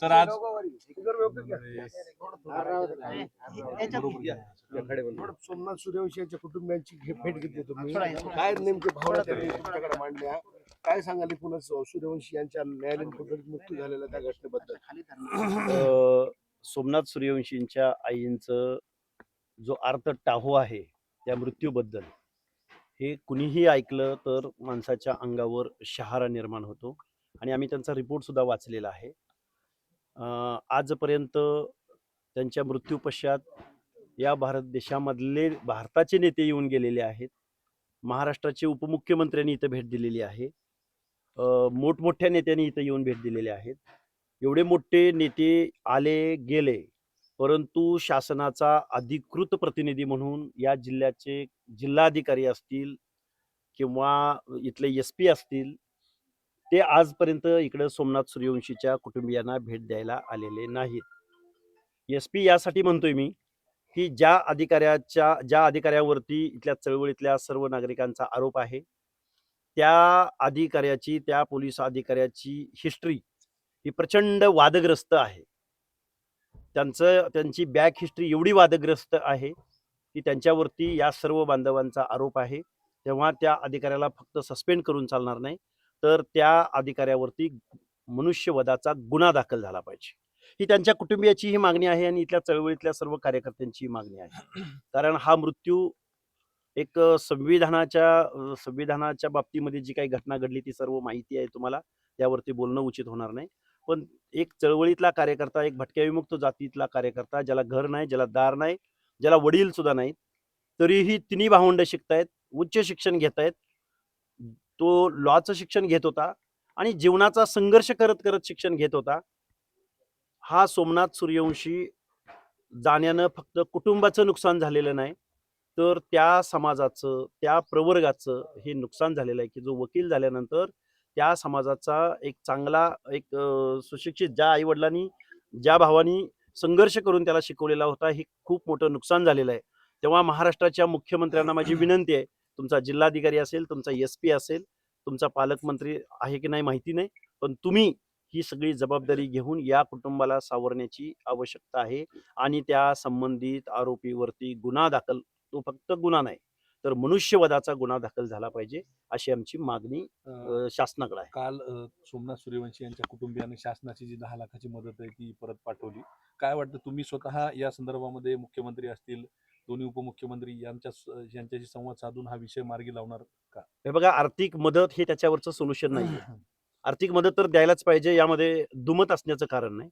Sir आज सोमनाथ सूर्यवंशी यांच्या कुटुंबियांची भेट घेतली तुम्ही काय नेमके भावना तुमच्याकडे मांडल्या? काय सांगाल एकूणच सूर्यवंशी यांच्या न्यायालयीन कोठडीत मृत्यू झालेला त्या घटनेबद्दल? सोमनाथ सूर्यवंशींच्या आईंचं जो अर्थ टाहो आहे त्या मृत्यूबद्दल. हे कुणीही ऐकलं तर माणसाच्या अंगावर शहारा निर्माण होतो. आणि आम्ही त्यांचा रिपोर्ट सुद्धा वाचलेला आहे. आजपर्यंत त्यांच्या मृत्यूपश्चात या भारत देशामधले भारताचे नेते येऊन गेलेले आहेत. महाराष्ट्राचे उपमुख्यमंत्र्यांनी इथं भेट दिलेली आहे. मोठमोठ्या नेत्यांनी इथं येऊन भेट दिलेले आहेत. एवढे मोठे नेते आले गेले परंतु शासनाचा अधिकृत प्रतिनिधी म्हणून या जिल्ह्याचे जिल्हाधिकारी असतील किंवा इथले एस पी असतील ते आजपर्यंत इकडं सोमनाथ सूर्यवंशीच्या कुटुंबियांना भेट द्यायला आलेले नाहीत. एस पी यासाठी म्हणतोय मी की ज्या अधिकाऱ्याच्या ज्या अधिकाऱ्यावरती इथल्या चळवळीतल्या सर्व नागरिकांचा आरोप आहे त्या अधिकाऱ्याची त्या पोलीस अधिकाऱ्याची हिस्ट्री ही प्रचंड वादग्रस्त आहे. त्यांचं त्यांची बॅक हिस्ट्री एवढी वादग्रस्त आहे की त्यांच्यावरती या सर्व बांधवांचा आरोप आहे. तेव्हा त्या अधिकाऱ्याला फक्त सस्पेंड करून चालणार नाही. तर त्या अधिकाऱ्यावरती मनुष्यवधाचा गुन्हा दाखल झाला पाहिजे. ही त्यांच्या कुटुंबियाची ही मागणी आहे आणि इथल्या चळवळीतल्या सर्व कार्यकर्त्यांची मागणी आहे. कारण हा मृत्यू एक संविधानाच्या संविधानाच्या बाबतीमध्ये जी काही घटना घडली ती सर्व माहिती आहे तुम्हाला. त्यावरती बोलणं उचित होणार नाही. पण एक चळवळीतला कार्यकर्ता एक भटक्याविमुक्त जातीतला कार्यकर्ता ज्याला घर नाही ज्याला दार नाही ज्याला वडील सुद्धा नाहीत तरीही तिन्ही भावंड शिकतायत उच्च शिक्षण घेत आहेत तो लॉचं शिक्षण घेत होता आणि जीवनाचा संघर्ष करत करत शिक्षण घेत होता. हा सोमनाथ सूर्यवंशी जाण्यानं फक्त कुटुंबाचं नुकसान झालेलं नाही तर त्या समाजाचं त्या प्रवर्गाचं हे नुकसान झालेलं आहे की जो वकील झाल्यानंतर त्या समाजाचा एक चांगला एक सुशिक्षित ज्या आईवडिलांनी ज्या भावानी संघर्ष करून त्याला शिकवलेला होता हे खूप मोठं नुकसान झालेलं आहे. तेव्हा महाराष्ट्राच्या मुख्यमंत्र्यांना माझी विनंती आहे तुमचा जिल्हाधिकारी असेल तुमचा एस पी असेल तुमचा पालकमंत्री आहे की नाही माहिती नाही पण तुम्ही ही सगळी जबाबदारी घेऊन या कुटुंबाला सावरण्याची आवश्यकता आहे आणि त्या संबंधित आरोपीवरती गुन्हा दाखल तो फक्त गुन्हा नाही तर मनुष्यवधाचा गुन्हा दाखल झाला पाहिजे अशी आमची मागणी शासनाकडे आहे. काल सोमनाथ सूर्यवंशी यांच्या कुटुंबियाने शासनाची जी दहा लाखाची मदत आहे ती परत पाठवली. काय वाटतं तुम्ही स्वतः या संदर्भामध्ये मुख्यमंत्री असतील दोन्ही उपमुख्यमंत्री यांच्या यांच्याशी संवाद साधून हा विषय मार्गी लावणार का? हे बघा आर्थिक मदत हे त्याच्यावरचं सोल्युशन नाही आर्थिक मदत तर द्यायलाच पाहिजे यामध्ये दुमत असण्याचं कारण नाही.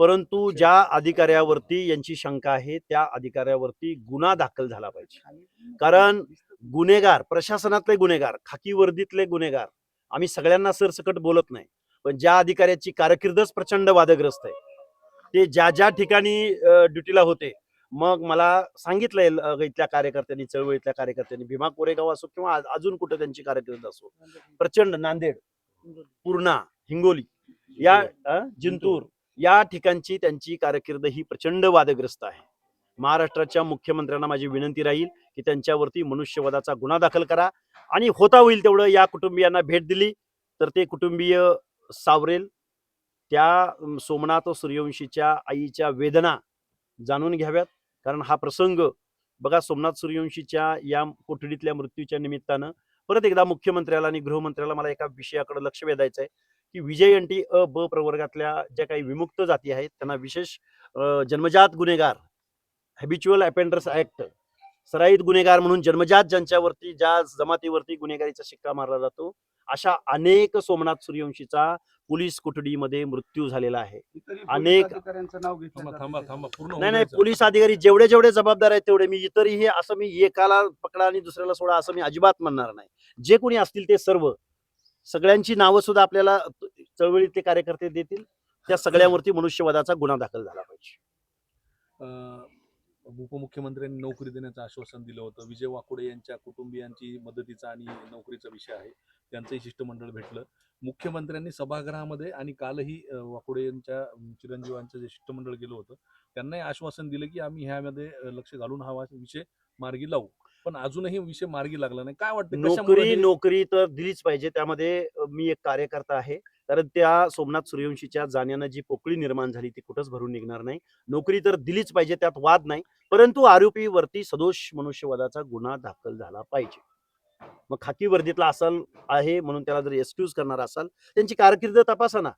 परंतु ज्या अधिकाऱ्यावरती यांची शंका आहे त्या अधिकाऱ्यावरती गुन्हा दाखल झाला पाहिजे. कारण गुन्हेगार प्रशासनातले गुन्हेगार खाकी वर्दीतले गुन्हेगार आम्ही सगळ्यांना सरसकट बोलत नाही. पण ज्या अधिकाऱ्याची कारकिर्दच प्रचंड वादग्रस्त आहे ते ज्या ज्या ठिकाणी ड्युटीला होते मग मला सांगितलंय इथल्या कार्यकर्त्यांनी चळवळीतल्या कार्यकर्त्यांनी भीमा कोरेगाव असो किंवा अजून कुठं त्यांची कारकीर्द असो प्रचंड नांदेड पूर्णा हिंगोली या अ, जिंतूर या ठिकाणची त्यांची कारकीर्द ही प्रचंड वादग्रस्त आहे. महाराष्ट्राच्या मुख्यमंत्र्यांना माझी विनंती राहील की त्यांच्यावरती मनुष्यवधाचा गुन्हा दाखल करा आणि होता होईल तेवढं या कुटुंबियांना भेट दिली तर ते कुटुंबीय सावरेल. त्या सोमनाथ सूर्यवंशीच्या आईच्या वेदना जाणून घ्याव्यात. कारण हा प्रसंग बघा सोमनाथ सूर्यवंशीच्या या कोठडीतल्या मृत्यूच्या निमित्तानं परत एकदा मुख्यमंत्र्याला आणि गृहमंत्र्याला मला एका विषयाकडे लक्ष वेधायचं आहे की विजय अंटी अ ब प्रवर्गातल्या ज्या काही विमुक्त जाती आहेत त्यांना विशेष जन्मजात गुन्हेगार हॅबिच्युअल अपेंडर्स ऍक्ट सराईत गुन्हेगार म्हणून जन्मजात ज्यांच्यावरती ज्या जमातीवरती गुन्हेगारीचा शिक्का मारला जातो अशा अनेक सोमनाथ सूर्यवंशीचा पोलीस कोठडीमध्ये मृत्यू झालेला आहे. अनेक- नाही नाही. पोलीस अधिकारी जेवढे जेवढे जबाबदार आहेत तेवढे. मी इतरही असं मी एकाला पकडा आणि दुसऱ्याला सोडा असं मी अजिबात म्हणणार नाही. जे कोणी असतील ते सर्व सगळ्यांची नावं सुद्धा आपल्याला चळवळीतले कार्यकर्ते देतील. त्या सगळ्यांवरती मनुष्यवधाचा गुन्हा दाखल झाला पाहिजे. उपमुख्यमंत्र्यांनी नोकरी देण्याचं आश्वासन दिलं होतं. विजय वाकोडे यांच्या कुटुंबियांची मदतीचा आणि नोकरीचा विषय आहे. त्यांचंही शिष्टमंडळ भेटलं. मुख्यमंत्र्यांनी सभागृहामध्ये आणि कालही वाकोडे यांच्या चिरंजीवांचं जे शिष्टमंडळ गेलं होतं त्यांनाही आश्वासन दिलं की आम्ही ह्यामध्ये लक्ष घालून हा विषय मार्गी लावू. पण अजूनही विषय मार्गी लागला नाही. काय वाटतं नोकरी नोकरी तर दिलीच पाहिजे. त्यामध्ये मी एक कार्यकर्ता आहे. कारण त्या सोमनाथ सूर्यवंशीच्या जाण्यानं जी पोकळी निर्माण झाली ती कुठंच भरून निघणार नाही. नोकरी तर दिलीच पाहिजे त्यात वाद नाही. परंतु आरोपीवरती सदोष मनुष्यवादाचा गुन्हा दाखल झाला पाहिजे. मग खाकी वर्दीतला असाल आहे म्हणून त्याला जर एक्सक्यूज करणार असाल त्यांची कारकीर्द तपासा ना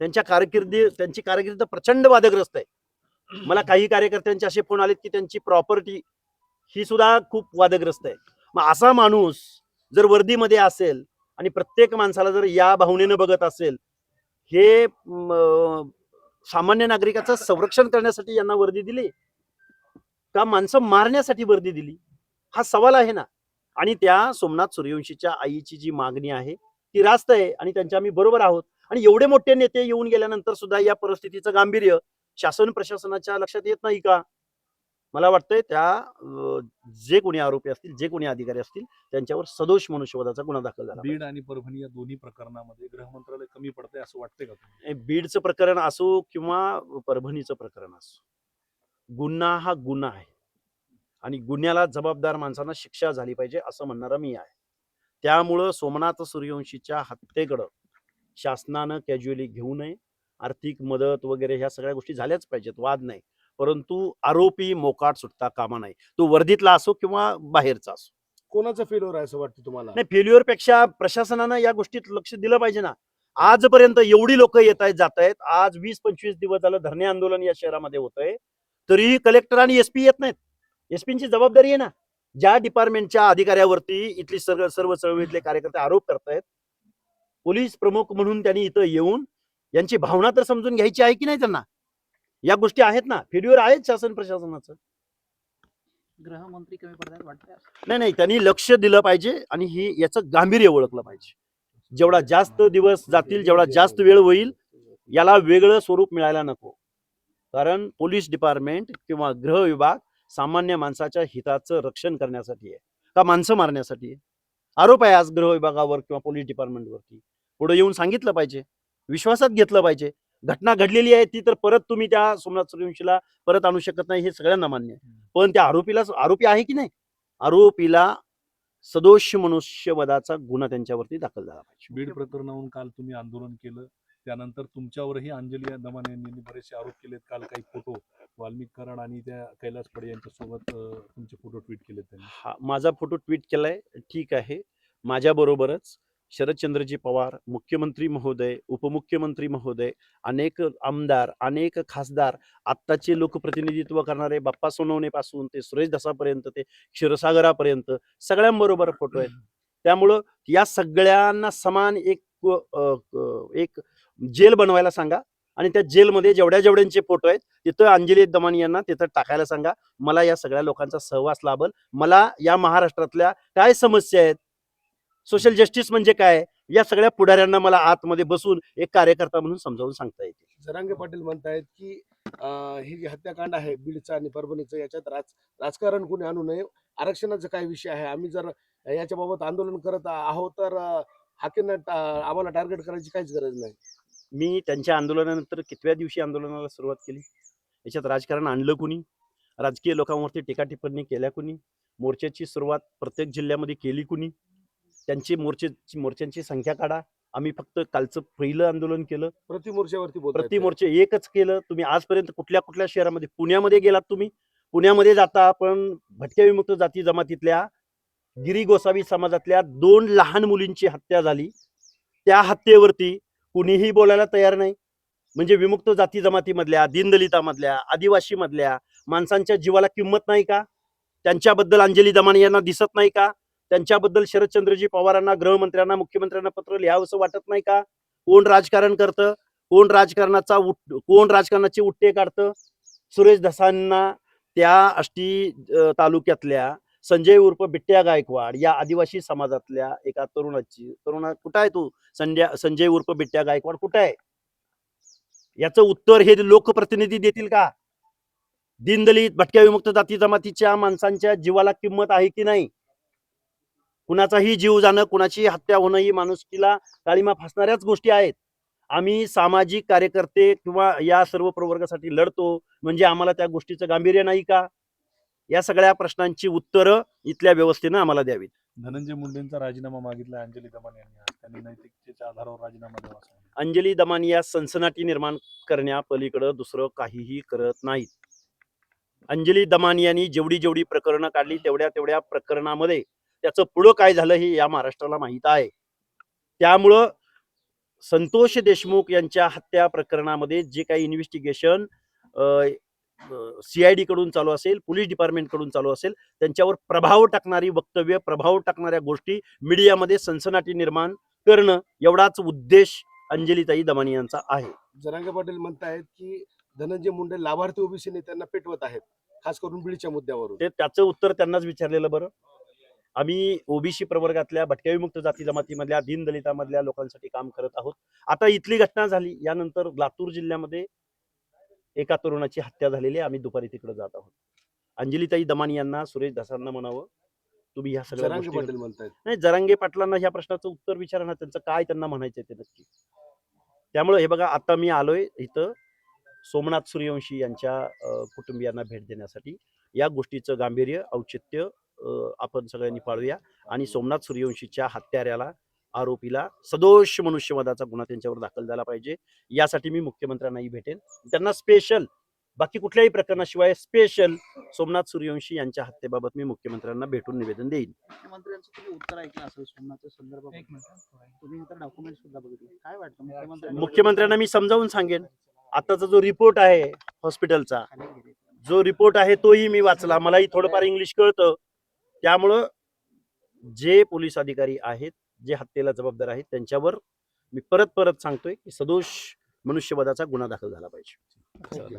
त्यांच्या कारकिर्दी त्यांची कारकीर्द प्रचंड वादग्रस्त आहे. मला काही कार्यकर्त्यांचे असे फोन आलेत की त्यांची प्रॉपर्टी ही सुद्धा खूप वादग्रस्त आहे. मग असा माणूस जर वर्दीमध्ये असेल आणि प्रत्येक माणसाला जर या भावनेनं बघत असेल हे सामान्य नागरिकाचं संरक्षण करण्यासाठी यांना वर्दी दिली? का माणसं मारण्यासाठी वर्दी दिली? हा सवाल आहे ना. आणि त्या सोमनाथ सूर्यवंशीच्या आईची जी मागणी आहे ती रास्त आहे आणि त्यांच्या आम्ही बरोबर आहोत. आणि एवढे मोठे नेते येऊन गेल्यानंतर सुद्धा या परिस्थितीचं गांभीर्य शासन प्रशासनाच्या लक्षात येत नाही का? मला वाटतंय त्या जे कोणी आरोपी असतील जे कोणी अधिकारी असतील त्यांच्यावर सदोष मनुष्यवधाचा गुन्हा दाखल झाला बीड आणि परभणी या दोन्ही प्रकरणामध्ये गृह मंत्रालय कमी पडतंय असं वाटतंय का बीडचं प्रकरण असो किंवा परभणीचं प्रकरण असो गुन्हा हा गुन्हा आहे. आणि गुन्ह्याला जबाबदार माणसांना शिक्षा झाली पाहिजे असं म्हणणारा मी आहे. त्यामुळं सोमनाथ सूर्यवंशीच्या हत्येकडं शासनानं कॅज्युअली घेऊ नये. आर्थिक मदत वगैरे ह्या सगळ्या गोष्टी झाल्याच पाहिजेत वाद नाही. परंतु आरोपी मोकाट सुटता कामा नाही. तो वर्दीतला असो किंवा बाहेरचा असो. कोणाचं फेल्युअर आहे असं वाटतं तुम्हाला? नाही फेल्युअरपेक्षा प्रशासनानं या गोष्टीत लक्ष दिलं पाहिजे ना. आजपर्यंत एवढी लोक येत आहेत जात आहेत. आज वीस पंचवीस दिवस झालं धरणे आंदोलन या शहरामध्ये होत आहे तरीही कलेक्टर आणि एसपी येत नाहीत. एसपीची जबाबदारी आहे ना. ज्या डिपार्टमेंटच्या अधिकाऱ्यावरती इथली सर्व सर्व चळवळीतले कार्यकर्ते आरोप करतायत पोलीस प्रमुख म्हणून त्यांनी इथं येऊन यांची भावना तर समजून घ्यायची आहे की नाही त्यांना? या गोष्टी आहेत ना. फेल्युअर आहेत शासन प्रशासनाचं. गृहमंत्री कमी पडतात वाटतं. नाही नाही त्यांनी लक्ष दिलं पाहिजे आणि ही याचं गांभीर्य ओळखलं पाहिजे. जेवढा जास्त दिवस जातील जेवढा जास्त वेळ होईल याला वेगळं स्वरूप मिळायला नको. कारण पोलीस डिपार्टमेंट किंवा गृह विभाग सामान्य माणसाच्या हिताचं रक्षण करण्यासाठी आहे. का माणसं मारण्यासाठी आहे? आरोप आहे आज गृह विभागावर किंवा पोलीस डिपार्टमेंटवरती. पुढे येऊन सांगितलं पाहिजे. विश्वासात घेतलं पाहिजे. घटना घडलेली आहे ती तर परत तुम्ही त्या सोमनाथ सूर्यवंशीला परत आणू शकत नाही हे सगळ्यांना मान्य आहे. पण त्या आरोपीला आरोपी आहे की नाही? आरोपीला सदोष मनुष्यवधाचा गुन्हा त्यांच्यावरती दाखल झाला पाहिजे. बीड प्रकरणावरून काल तुम्ही आंदोलन केलं त्यानंतर तुमच्यावरही अंजली दमान यांनी बरेचसे आरोप केलेत. काल काही फोटो वाल्मिक कराड आणि त्या कैलास पडे यांच्यासोबत तुमचे फोटो ट्विट केलेत त्यांनी. हा माझा फोटो ट्विट केलाय ठीक आहे. माझ्या बरोबरच शरदचंद्रजी पवार मुख्यमंत्री महोदय उपमुख्यमंत्री महोदय अनेक आमदार अनेक खासदार आत्ताचे लोकप्रतिनिधित्व करणारे बाप्पा सोनवणेपासून ते सुरेश दासापर्यंत ते क्षीरसागरापर्यंत सगळ्यांबरोबर फोटो आहेत. त्यामुळं या सगळ्यांना समान एक एक जेल बनवायला सांगा आणि त्या जेलमध्ये जेवढ्या जेवढ्यांचे फोटो आहेत तिथं अंजली दमानी यांना तिथं टाकायला सांगा. मला या सगळ्या लोकांचा सहवास लाभल. मला या महाराष्ट्रातल्या काय समस्या आहेत सोशल जस्टिस म्हणजे काय? या सगळ्या पुढाऱ्यांना मला आतमध्ये बसून एक कार्यकर्ता म्हणून समजावून सांगता येते. जरांगे पाटील म्हणतायत की ही जी हत्याकांड आहे बीडचा आणि परभणीचं याच्यात राज राजकारण कोणी आणू नये? आरक्षणाचा काय विषय आहे? आम्ही जर याच्या बाबत आंदोलन करत आहोत तर हाकेंना आम्हाला टार्गेट करायची काहीच गरज नाही. मी त्यांच्या आंदोलनानंतर कितव्या दिवशी आंदोलनाला सुरुवात केली? याच्यात राजकारण आणलं कुणी? राजकीय लोकांवरती टीका टिप्पणी केल्या कुणी? मोर्चाची सुरुवात प्रत्येक जिल्ह्यामध्ये केली कुणी? त्यांची मोर्चेची मोर्चांची संख्या काढा. आम्ही फक्त कालचं पहिलं आंदोलन केलं. प्रतिमोर्चावरती प्रति बोलतो मोर्चे एकच केलं. तुम्ही आजपर्यंत कुठल्या कुठल्या शहरामध्ये पुण्यामध्ये गेलात तुम्ही? पुण्यामध्ये जाता आपण भटक्या विमुक्त जाती जमातीतल्या गिरी गोसावी समाजातल्या दोन लहान मुलींची हत्या झाली. त्या हत्येवरती कुणीही बोलायला तयार नाही. म्हणजे विमुक्त जाती जमातीमधल्या दीनदलितामधल्या आदिवासीमधल्या माणसांच्या जीवाला किंमत नाही का? त्यांच्याबद्दल अंजली दमानी यांना दिसत नाही का? त्यांच्याबद्दल शरदचंद्रजी पवारांना गृहमंत्र्यांना मुख्यमंत्र्यांना पत्र लिहावंसं वाटत नाही का? कोण राजकारण करतं? कोण राजकारणाचा उट कोण राजकारणाचे उट्टे काढतं? सुरेश धसांना त्या आष्टी तालुक्यातल्या संजय उर्फ बिट्ट्या गायकवाड या आदिवासी समाजातल्या एका तरुणाची तरुणा कुठं आहे तू? संध्या संजय उर्फ बिट्ट्या गायकवाड कुठं आहे? याचं उत्तर हे लोकप्रतिनिधी देतील का? दीनदलित भटक्या विमुक्त जाती जमातीच्या माणसांच्या जीवाला किंमत आहे की नाही? कुणाचाही जीव जाणं कुणाची हत्या होणं ही माणुसकीला काळीमा फासणाऱ्याच गोष्टी आहेत. आम्ही सामाजिक कार्यकर्ते किंवा या सर्व प्रवर्गासाठी लढतो म्हणजे आम्हाला त्या गोष्टीचं गांभीर्य नाही का? या सगळ्या प्रश्नांची उत्तरं इथल्या व्यवस्थेनं आम्हाला द्यावीत. धनंजय मुंडेंचा राजीनामा मागितला अंजली दमान यांनी त्यांनी नैतिकतेच्या आधारावर राजीनामा द्यावा. अंजली दमानी या सनसनाटी निर्माण करण्यापलीकडं दुसरं काहीही करत नाहीत. अंजली दमानी यांनी जेवढी जेवढी प्रकरणं काढली तेवढ्या तेवढ्या प्रकरणामध्ये त्याचं पुढं काय झालं हे या महाराष्ट्राला माहीत आहे. त्यामुळं संतोष देशमुख यांच्या हत्या प्रकरणामध्ये जे काही इन्व्हेस्टिगेशन सीआयडी कडून चालू असेल पोलीस डिपार्टमेंटकडून चालू असेल त्यांच्यावर प्रभाव टाकणारी वक्तव्य प्रभाव टाकणाऱ्या गोष्टी मीडियामध्ये सनसनाटी निर्माण करणं एवढाच उद्देश अंजलीताई दमानी यांचा आहे. जरांगे पाटील म्हणतायत की धनंजय मुंडे लाभार्थी ओबीसी नेत्यांना पेटवत आहेत खास करून बीडच्या मुद्द्यावरून. ते त्याचं उत्तर त्यांनाच विचारलेलं बरं. आम्ही ओबीसी प्रवर्गातल्या भटक्या विमुक्त जाती जमातीमधल्या दीनदलितामधल्या लोकांसाठी काम करत आहोत. आता इथली घटना झाली यानंतर लातूर जिल्ह्यामध्ये एका तरुणाची हत्या झालेली आहे. आम्ही दुपारी तिकडे जात आहोत. अंजलीताई दमानी यांना सुरेश दासांना म्हणावं तुम्ही ह्या सगळ्या गोष्टी नाही जरांगे पाटलांना ह्या प्रश्नाचं उत्तर विचारा ना त्यांचं काय त्यांना म्हणायचं ते नक्की. त्यामुळे हे बघा आता मी आलोय इथं सोमनाथ सूर्यवंशी यांच्या कुटुंबियांना भेट देण्यासाठी. या गोष्टीचं गांभीर्य औचित्य आपण सगळ्यांनी पाळूया. आणि सोमनाथ सूर्यवंशीच्या हत्याऱ्याला आरोपीला सदोष मनुष्यवधाचा गुन्हा त्यांच्यावर दाखल झाला पाहिजे. यासाठी मी मुख्यमंत्र्यांनाही भेटेन. त्यांना स्पेशल बाकी कुठल्याही प्रकरणाशिवाय स्पेशल सोमनाथ सूर्यवंशी यांच्या हत्येबाबत मी मुख्यमंत्र्यांना भेटून निवेदन देईन. मुख्यमंत्र्यांचं तुम्ही उत्तर ऐकलं असेल सोमनाथच्या संदर्भात. तुम्ही आता डॉक्युमेंट सुद्धा बघितले. काय वाटतं? मुख्यमंत्र्यांनी मुख्यमंत्र्यांना मी समजावून सांगेन. आताचा जो रिपोर्ट आहे हॉस्पिटलचा. जो रिपोर्ट आहे तोही मी वाचला. मलाही थोडंफार इंग्लिश कळतं. त्यामुळं जे पोलीस अधिकारी आहेत जे हत्येला जबाबदार आहेत त्यांच्यावर मी परत परत सांगतोय की सदोष मनुष्यवधाचा गुन्हा दाखल झाला पाहिजे.